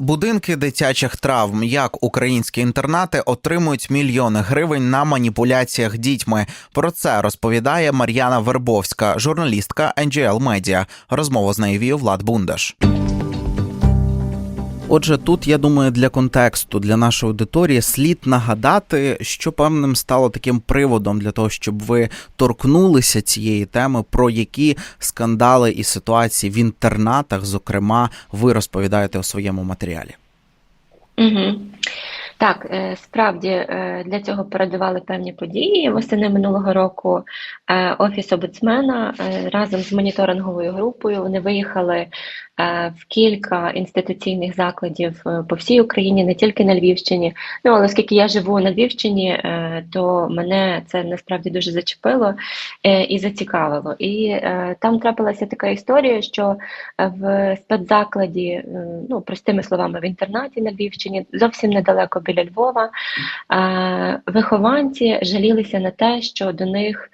Будинки дитячих травм, як українські інтернати отримують мільйони гривень на маніпуляціях дітьми. Про це розповідає Мар'яна Вербовська, журналістка NGL Media. Розмову з нею вів Влад Бундаш. Отже, тут я думаю, для контексту для нашої аудиторії слід нагадати, що певним стало таким приводом для того, щоб ви торкнулися цієї теми, про які скандали і ситуації в інтернатах, зокрема, ви розповідаєте у своєму матеріалі. Угу. Так, е, справді е, для цього передавали певні події. Восени минулого року е, офіс омбудсмена разом з моніторинговою групою вони виїхали в кілька інституційних закладів по всій Україні, не тільки на Львівщині. Ну але оскільки я живу на Львівщині, то мене це насправді дуже зачепило і зацікавило. І там трапилася така історія, що в спецзакладі, ну простими словами, в інтернаті на Львівщині зовсім недалеко біля Львова, вихованці жалілися на те, що до них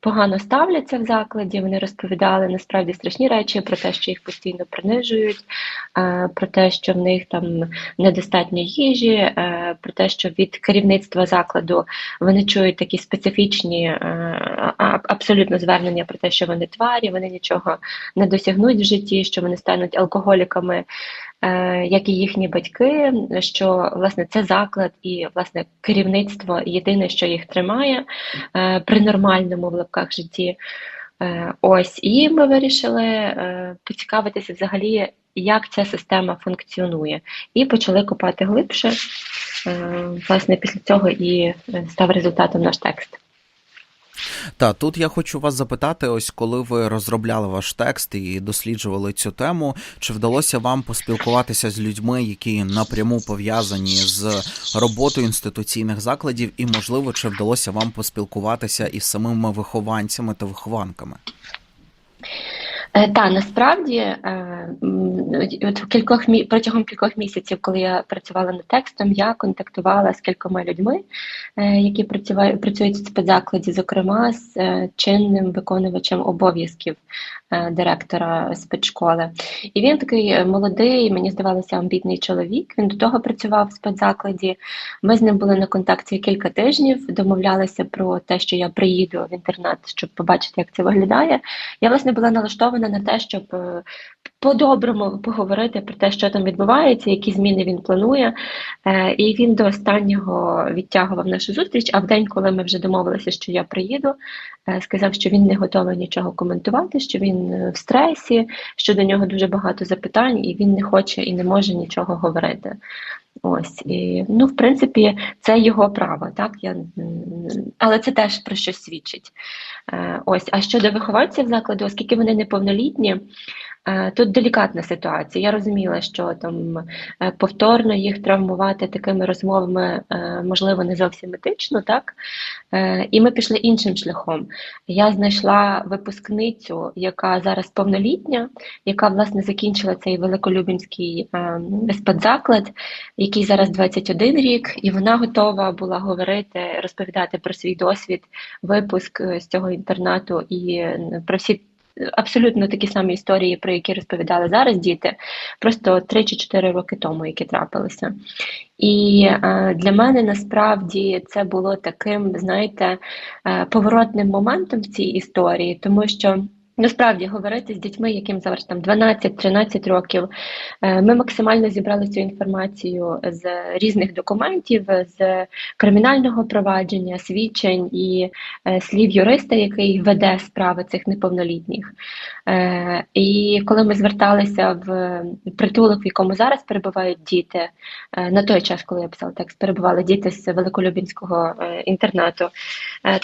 погано ставляться в закладі. Вони розповідали насправді страшні речі про те, що їх постійно принижують, про те, що в них там недостатньо їжі, про те, що від керівництва закладу вони чують такі специфічні абсолютно звернення про те, що вони тварі, вони нічого не досягнуть в житті, що вони стануть алкоголіками. Як і їхні батьки, що власне це заклад і власне керівництво єдине, що їх тримає при нормальному в лапках житті. Ось і ми вирішили поцікавитися взагалі, як ця система функціонує, і почали копати глибше. Власне, після цього і став результатом наш текст. Та тут я хочу вас запитати: ось коли ви розробляли ваш текст і досліджували цю тему, чи вдалося вам поспілкуватися з людьми, які напряму пов'язані з роботою інституційних закладів, і можливо, чи вдалося вам поспілкуватися із самими вихованцями та вихованками? Та насправді от кількох протягом кількох місяців, коли я працювала над текстом, я контактувала з кількома людьми, які працюють працюють в спецзакладі, зокрема з чинним виконувачем обов'язків директора спецшколи. І він такий молодий, мені здавалося, амбітний чоловік. Він до того працював в спецзакладі. Ми з ним були на контакті кілька тижнів, домовлялися про те, що я приїду в інтернат, щоб побачити, як це виглядає. Я власне була налаштована на те, щоб по-доброму поговорити про те, що там відбувається, які зміни він планує. І він до останнього відтягував нашу зустріч. А в день, коли ми вже домовилися, що я приїду, сказав, що він не готовий нічого коментувати, що він в стресі, що до нього дуже багато запитань, і він не хоче і не може нічого говорити. Ось і ну, в принципі, це його право, так я але це теж про щось свідчить. Ось, а щодо вихованців закладу, оскільки вони неповнолітні. Тут делікатна ситуація. Я розуміла, що там повторно їх травмувати такими розмовами можливо не зовсім етично, так і ми пішли іншим шляхом. Я знайшла випускницю, яка зараз повнолітня, яка власне закінчила цей великолюбінський спецзаклад, який зараз 21 рік, і вона готова була говорити, розповідати про свій досвід, випуск з цього інтернату і про всі абсолютно такі самі історії, про які розповідали зараз діти, просто 3 чи 4 роки тому, які трапилися. І е, для мене насправді це було таким, знаєте, е, поворотним моментом в цій історії, тому що. Насправді говорити з дітьми, яким зараз там 12-13 років, е, ми максимально зібрали цю інформацію з різних документів, з кримінального провадження, свідчень і е, слів юриста, який веде справи цих неповнолітніх. Е, і коли ми зверталися в притулок, в якому зараз перебувають діти, на той час, коли я писала текст, перебували діти з Великолюбінського інтернату,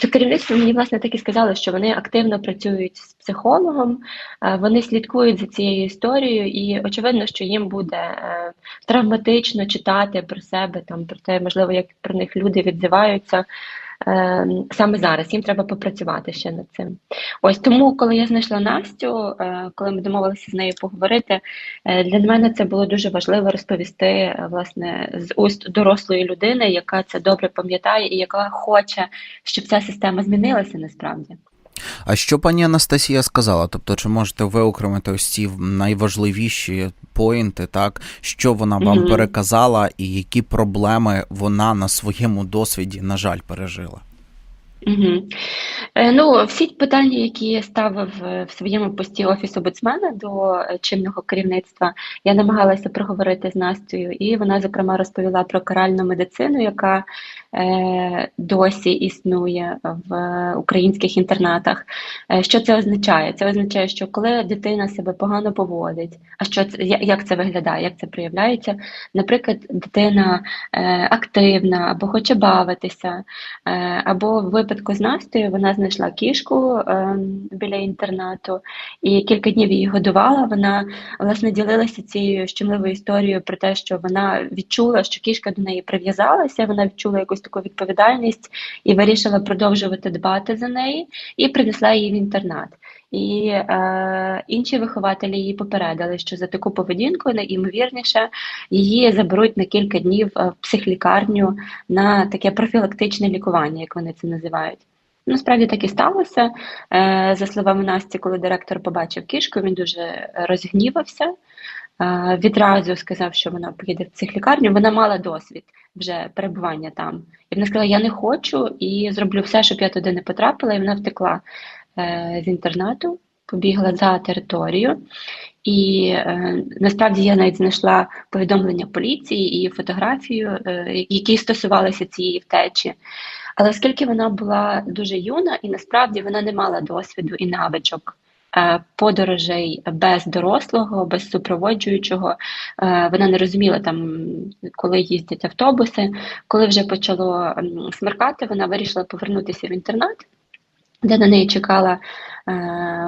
то керівництво мені власне так і сказало, що вони активно працюють з психологом, е, вони слідкують за цією історією, і очевидно, що їм буде е, травматично читати про себе, там про те, можливо, як про них люди відзиваються. Е, саме зараз їм треба попрацювати ще над цим. Ось тому, коли я знайшла Настю, коли ми домовилися з нею поговорити, для мене це було дуже важливо розповісти власне з уст дорослої людини, яка це добре пам'ятає і яка хоче, щоб ця система змінилася насправді. А що пані Анастасія сказала? Тобто, чи можете виокремити ось ці найважливіші поінти, так що вона вам Мгм. переказала, і які проблеми вона на своєму досвіді, на жаль, пережила? Угу. Ну, всі питання, які я ставив е, в своєму пості офісу омбудсмена до е, чинного керівництва, я намагалася проговорити з Настею, і вона, зокрема, розповіла про каральну медицину, яка е, досі існує в українських інтернатах. Що це означає? Це означає, що коли дитина себе погано поводить, а що це як це виглядає, як це проявляється? Наприклад, дитина е, активна або хоче бавитися. Е, Або випадку Настею вона знайшла кішку е, біля інтернату і кілька днів її годувала. Вона власне ділилася цією щемливою історією про те, що вона відчула, що кішка до неї прив'язалася, вона відчула якусь таку відповідальність і вирішила продовжувати дбати за неї, і принесла її в інтернат. І е, інші вихователі її попередили, що за таку поведінку найімовірніше її заберуть на кілька днів е, в психлікарню на таке профілактичне лікування, як вони це називають. Насправді так і сталося. Е, За словами Насті, коли директор побачив кішку, він дуже розгнівався. Е, Відразу сказав, що вона поїде в психлікарню. Вона мала досвід вже перебування там. І вона сказала: Я не хочу і зроблю все, щоб я туди не потрапила. І вона втекла з інтернату, побігла за територію. І е, насправді я навіть знайшла повідомлення поліції і фотографію, е, які стосувалися цієї втечі. Але оскільки вона була дуже юна, і насправді вона не мала досвіду і навичок е, подорожей без дорослого, без супроводжуючого, е, вона не розуміла там, коли їздять автобуси. Коли вже почало смеркати, вона вирішила повернутися в інтернат, де на неї чекала е,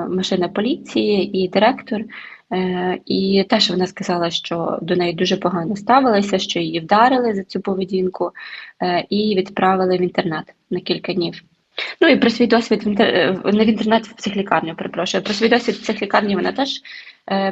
машина поліції і директор. Е, І теж вона сказала, що до неї дуже погано ставилися, що її вдарили за цю поведінку е, і відправили в інтернат на кілька днів. Ну і про свій досвід в інтер... не в інтернат, в психлікарню, перепрошую. Про свій досвід в психлікарні вона теж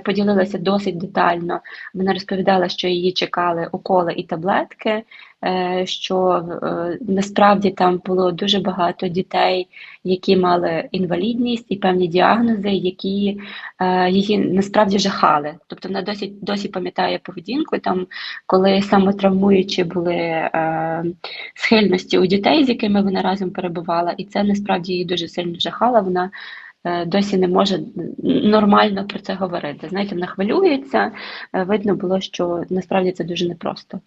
поділилася досить детально. Вона розповідала, що її чекали уколи і таблетки, е, що е, насправді там було дуже багато дітей, які мали інвалідність і певні діагнози, які е, її насправді жахали. Тобто вона досі досі пам'ятає поведінку, там, коли самотравмуючі були е, схильності у дітей, з якими вона разом перебувала, і це насправді її дуже сильно жахало. Вона е, досі не може нормально про це говорити. Знаєте, вона хвилюється. е, Видно було, що насправді це дуже непросто.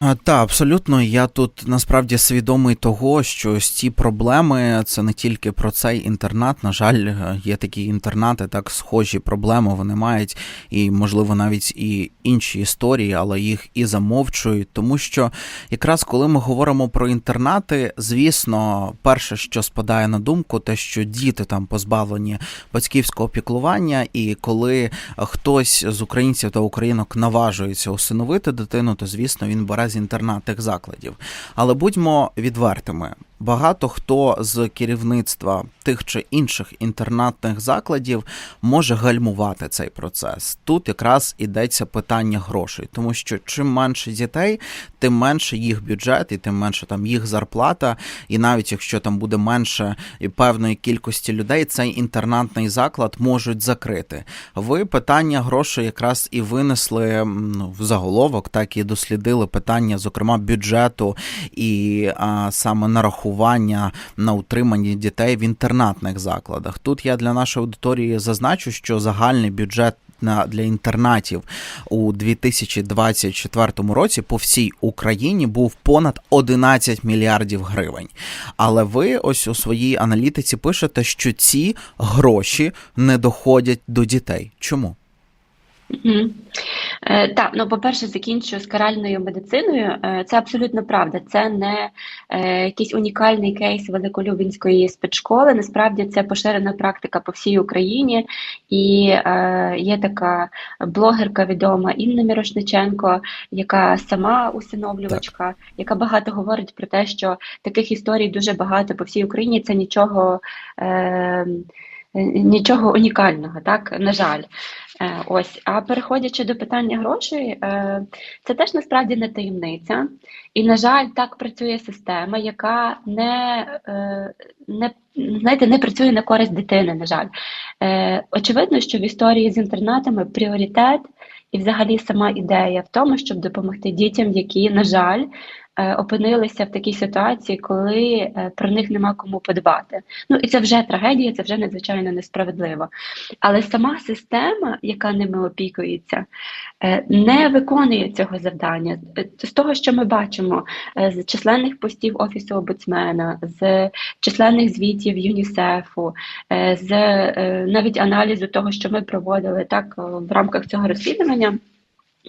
Та, абсолютно. Я тут насправді свідомий того, що ось ці проблеми це не тільки про цей інтернат. На жаль, є такі інтернати, так схожі проблеми вони мають, і можливо навіть і інші історії, але їх і замовчують. Тому що якраз коли ми говоримо про інтернати, звісно, перше, що спадає на думку, те, що діти там позбавлені батьківського піклування, і коли хтось з українців та українок наважується усиновити дитину, то звісно він бере з інтернатних закладів. Але будьмо відвертими. Багато хто з керівництва тих чи інших інтернатних закладів може гальмувати цей процес. Тут якраз ідеться питання грошей, тому що чим менше дітей, тим менше їх бюджет, і тим менше там їх зарплата. І навіть якщо там буде менше певної кількості людей, цей інтернатний заклад можуть закрити. Ви питання грошей якраз і винесли ну, в заголовок, так і дослідили питання, зокрема бюджету і а, саме нарахування на утримання дітей в інтернатних закладах. Тут я для нашої аудиторії зазначу, що загальний бюджет на для інтернатів у 2024 році по всій Україні був понад 11 мільярдів гривень. Але ви ось у своїй аналітиці пишете, що ці гроші не доходять до дітей. Чому? Угу. Е, так, ну по-перше, закінчую з каральною медициною. Е, це абсолютно правда. Це не е, якийсь унікальний кейс Великолюбінської спецшколи. Насправді це поширена практика по всій Україні, і е, є така блогерка відома Інна Мірошниченко, яка сама усиновлювачка, яка багато говорить про те, що таких історій дуже багато по всій Україні. Це нічого. Е, нічого унікального, так, на жаль. Е, Ось, а переходячи до питання грошей, е, це теж насправді не таємниця. І, на жаль, так працює система, яка не, е, не, знаєте, не працює на користь дитини, на жаль. Е, Очевидно, що в історії з інтернатами пріоритет і взагалі сама ідея в тому, щоб допомогти дітям, які, на жаль, е, опинилися в такій ситуації, коли е, про них нема кому подбати. Ну і це вже трагедія, це вже надзвичайно несправедливо. Але сама система, яка ними опікується, е, не виконує цього завдання. Е, З того, що ми бачимо е, з численних постів Офісу омбудсмена, з численних звітів ЮНІСЕФу, е, з е, навіть аналізу того, що ми проводили так е, в рамках цього розслідування.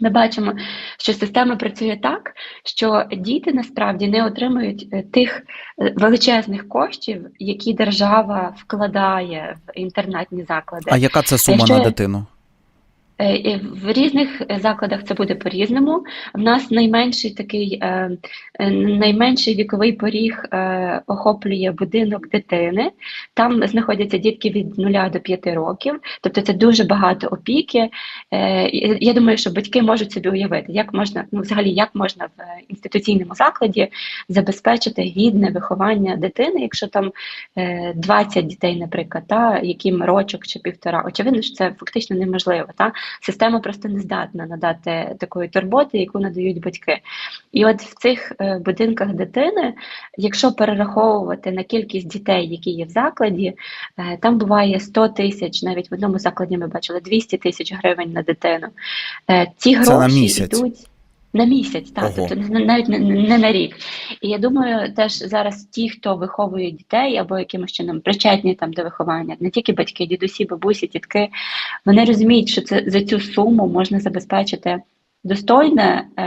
Ми бачимо, що система працює так, що діти насправді не отримують е, тих е, величезних коштів, які держава вкладає в інтернатні заклади. А яка це сума Якщо на дитину? Е, В різних е, закладах це буде по-різному. В нас найменший такий е, найменший віковий поріг охоплює будинок дитини. Там знаходяться дітки від 0 до 5 років, тобто це дуже багато опіки. Я думаю, що батьки можуть собі уявити, як можна, ну взагалі, як можна в інституційному закладі забезпечити гідне виховання дитини, якщо там е, 20 дітей, наприклад, та, яким рочок чи півтора. Очевидно, що це фактично неможливо. Та? Система просто не здатна надати такої турботи, яку надають батьки. І от в цих е, будинках дитини, якщо перераховувати на кількість дітей, які є в закладі, е, там буває 100 тисяч, навіть в одному закладі ми бачили 200 тисяч гривень на дитину. Е, Ці гроші Це на місяць? йдуть. На місяць, так, тобто навіть не, не на рік. І я думаю, теж зараз ті, хто виховує дітей або якимось чином причетні там до виховання, не тільки батьки, дідусі, бабусі, тітки, вони розуміють, що це за цю суму можна забезпечити достойне, е,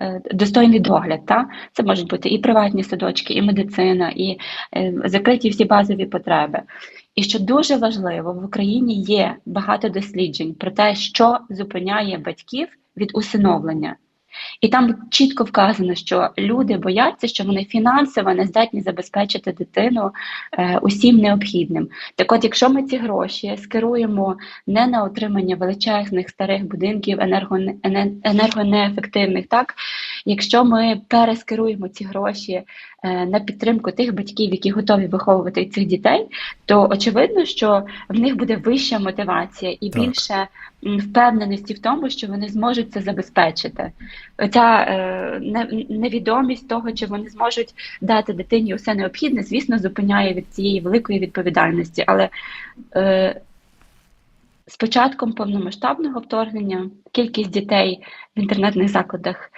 е, достойний догляд. Та? Це можуть бути і приватні садочки, і медицина, і е, закриті всі базові потреби. І що дуже важливо, в Україні є багато досліджень про те, що зупиняє батьків від усиновлення. І там чітко вказано, що люди бояться, що вони фінансово не здатні забезпечити дитину е, усім необхідним. Так от, якщо ми ці гроші скеруємо не на отримання величезних старих будинків енергоне- ене- енергонеефективних, так якщо ми перескеруємо ці гроші е, на підтримку тих батьків, які готові виховувати цих дітей, то очевидно, що в них буде вища мотивація і Так. більше впевненості в тому, що вони зможуть це забезпечити. Оця е, невідомість того, чи вони зможуть дати дитині усе необхідне, звісно, зупиняє від цієї великої відповідальності. Але е, з початком повномасштабного вторгнення кількість дітей в інтернетних закладах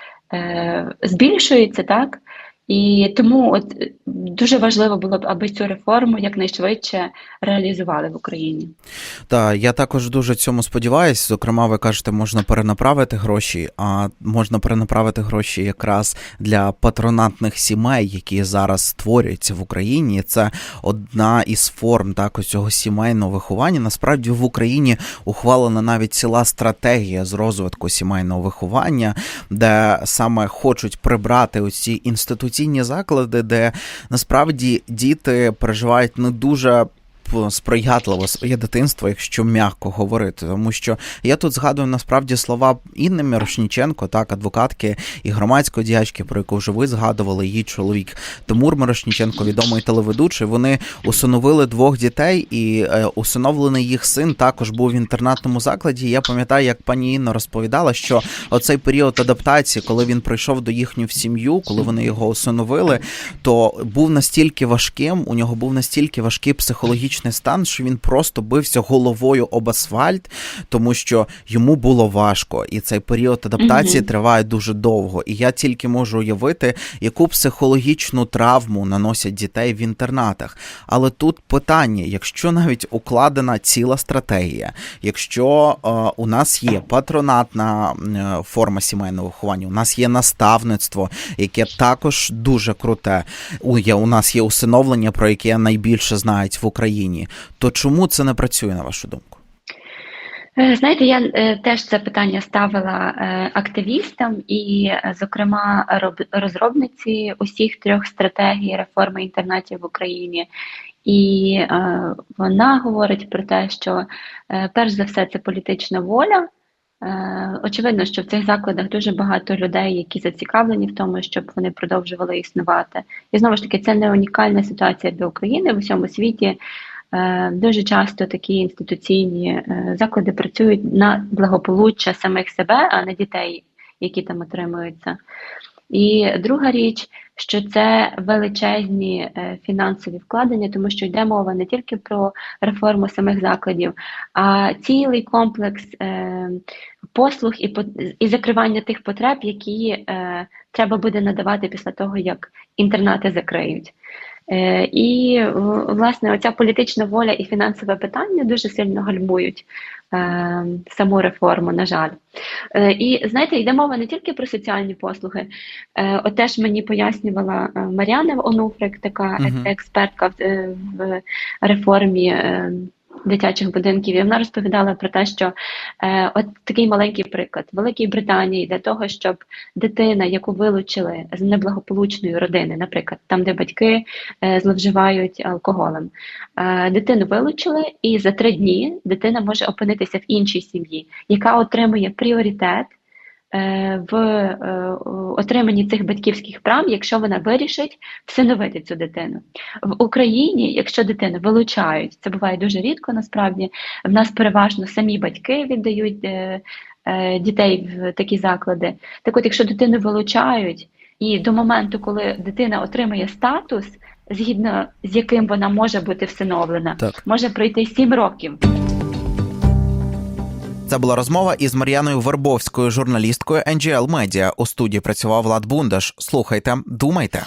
збільшується, так? І тому от е, дуже важливо було б, аби цю реформу якнайшвидше реалізували в Україні. Так, я також дуже цьому сподіваюся. Зокрема, ви кажете, можна перенаправити гроші, а можна перенаправити гроші якраз для патронатних сімей, які зараз створюються в Україні. Це одна із форм так, цього сімейного виховання. Насправді в Україні ухвалена навіть ціла стратегія з розвитку сімейного виховання, де саме хочуть прибрати оці інституційні заклади, де насправді діти переживають не дуже сприятливо своє дитинство, якщо м'яко говорити. Тому що я тут згадую насправді слова Інни Мірошніченко, так, адвокатки і громадської діячки, про яку вже ви згадували, її чоловік Тимур Мірошніченко, відомий телеведучий. Вони усиновили двох дітей, і е, усиновлений їх син також був в інтернатному закладі. Я пам'ятаю, як пані Інна розповідала, що оцей період адаптації, коли він прийшов до їхню сім'ю, коли вони його усиновили, то був настільки важким, у нього був настільки важкий психологічний стан, що він просто бився головою об асфальт, тому що йому було важко, і цей період адаптації Мгм. триває дуже довго. І я тільки можу уявити, яку психологічну травму наносять дітей в інтернатах. Але тут питання: якщо навіть укладена ціла стратегія, якщо е, у нас є патронатна е, форма сімейного виховання, у нас є наставництво, яке також дуже круте. У, є, у нас є усиновлення, про яке найбільше знають в Україні. То чому це не працює, на вашу думку? Е, Знаєте, я е, теж це питання ставила е, активістам, і, зокрема, роб- розробниці усіх трьох стратегій реформи інтернатів в Україні І вона говорить про те, що перш за все це політична воля. Очевидно, що в цих закладах дуже багато людей, які зацікавлені в тому, щоб вони продовжували існувати. І знову ж таки, це не унікальна ситуація для України в усьому світі. Е, Дуже часто такі інституційні е, заклади працюють на благополуччя самих себе, а не дітей, які там отримуються. І друга річ, що це величезні е, фінансові вкладення, тому що йде мова не тільки про реформу самих закладів, а цілий комплекс е, послуг і, і закривання тих потреб, які е, треба буде надавати після того, як інтернати закриють. І власне оця політична воля і фінансове питання дуже сильно гальмують саму реформу, на жаль. Е, І знаєте, йде мова не тільки про соціальні послуги. Е, От теж мені пояснювала е, Мар'яна Онуфрик, така е- експертка в, е, реформі е, дитячих будинків. І вона розповідала про те, що е, от такий маленький приклад в Великій Британії для того, щоб дитина, яку вилучили з неблагополучної родини, наприклад, там, де батьки е, зловживають алкоголем, е, дитину вилучили, і за три дні дитина може опинитися в іншій сім'ї, яка отримує пріоритет в е, отриманні цих батьківських прав, якщо вона вирішить всиновити цю дитину. В Україні, якщо дитину вилучають, це буває дуже рідко насправді. В нас переважно самі батьки віддають е, е, дітей в такі заклади. Так от, якщо дитину вилучають, і до моменту, коли дитина отримує статус, згідно з яким вона може бути всиновлена, Так. може пройти 7 років. Це була розмова із Мар'яною Вербовською, журналісткою NGL Media. У студії працював Влад Бундаш. Слухайте, думайте.